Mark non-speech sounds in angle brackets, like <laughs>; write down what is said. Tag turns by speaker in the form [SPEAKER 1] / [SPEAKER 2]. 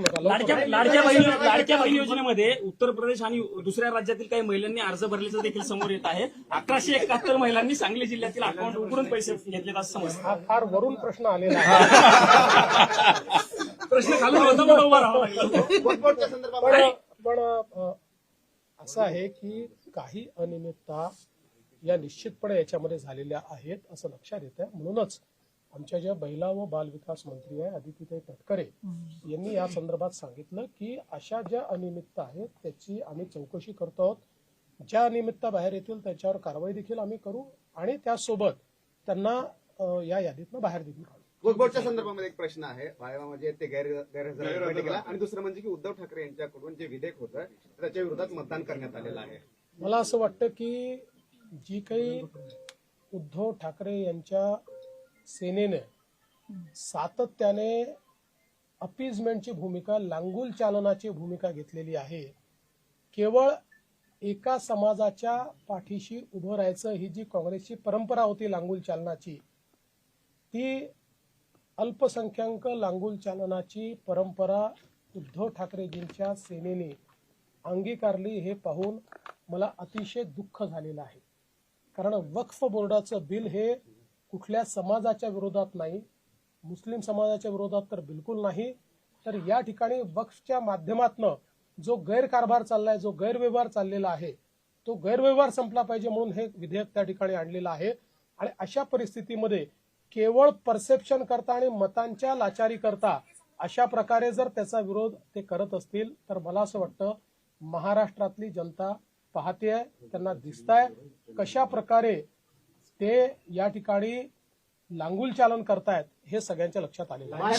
[SPEAKER 1] करू नका
[SPEAKER 2] लाडक्या लाडक्या बहीण लाडक्या बहीण योजनेमध्ये उत्तर प्रदेश आणि दुसऱ्या राज्यातील काही महिलांनी अर्ज भरल्याचं देखील समोर येत आहे. अकराशे एकाहत्तर महिलांनी सांगली जिल्ह्यातील अकाउंट उघडून पैसे घेतलेत असं समजतं
[SPEAKER 1] हा फार वरून प्रश्न आलेला आहे. <laughs>
[SPEAKER 2] प्रश्न खालून होता म्हणून उभा राहावं लागलं.
[SPEAKER 3] वक्फच्या संदर्भामध्ये
[SPEAKER 1] पण पण अ, असं आहे की काही अनियमितता या निश्चितपणे याच्यामध्ये झालेल्या आहेत असं लक्षात येत आहे म्हणूनच आमच्या ज्या महिला व बाल विकास मंत्री आहे आदितीताई तटकरे यांनी या संदर्भात सांगितलं की अशा ज्या अनियमितता आहेत त्याची आम्ही चौकशी करतो आहोत. ज्या अनियमितता बाहेर येतील त्याच्यावर कारवाई देखील आम्ही करू आणि त्यासोबत त्यांना या यादीतनं बाहेर देखील काढू.
[SPEAKER 3] संदर्भामध्ये एक प्रश्न आहे. म्हणजे ते गैर गैरहजर आणि दुसरं म्हणजे की उद्धव ठाकरे यांच्याकडून जे विधेयक होतं त्याच्या विरोधात मतदान करण्यात आलेलं आहे.
[SPEAKER 1] मला असं वाटतं की जी काही उद्धव ठाकरे यांच्या सेनेने सातत्याने अपीजमेंटची भूमिका लांगुल चालनाची भूमिका घेतलेली आहे. केवळ एका समाजाच्या पाठीशी उभं राहायचं ही जी काँग्रेसची परंपरा होती लांगुल चालनाची ती अल्पसंख्याक लांगुल चालनाची परंपरा उद्धव ठाकरेजींच्या सेनेने अंगीकारली हे पाहून मला अतिशय दुःख झालेलं आहे. कारण वक्फ बोर्डाचं बिल हे कुठल्या समाजाच्या विरोधात नाही मुस्लिम समाजाच्या विरोधात तर बिलकुल नाही. तर या ठिकाणी वक्फच्या माध्यमातनं जो गैरकारभार चाललाय जो गैरव्यवहार चाललेला आहे तो गैरव्यवहार संपला पाहिजे म्हणून हे विधेयक त्या ठिकाणी आणलेलं आहे. आणि अशा परिस्थितीमध्ये केवळ परसेप्शन करता आणि मतांच्या लाचारी करता अशा प्रकारे जर त्याचा विरोध ते करत असतील तर मला असं वाटतं महाराष्ट्रातली जनता पाहते त्यांना दिसताय कशा प्रकारे ते या ठिकाणी लांगुल चालन करतायत हे सगळ्यांच्या लक्षात आलेलं आहे.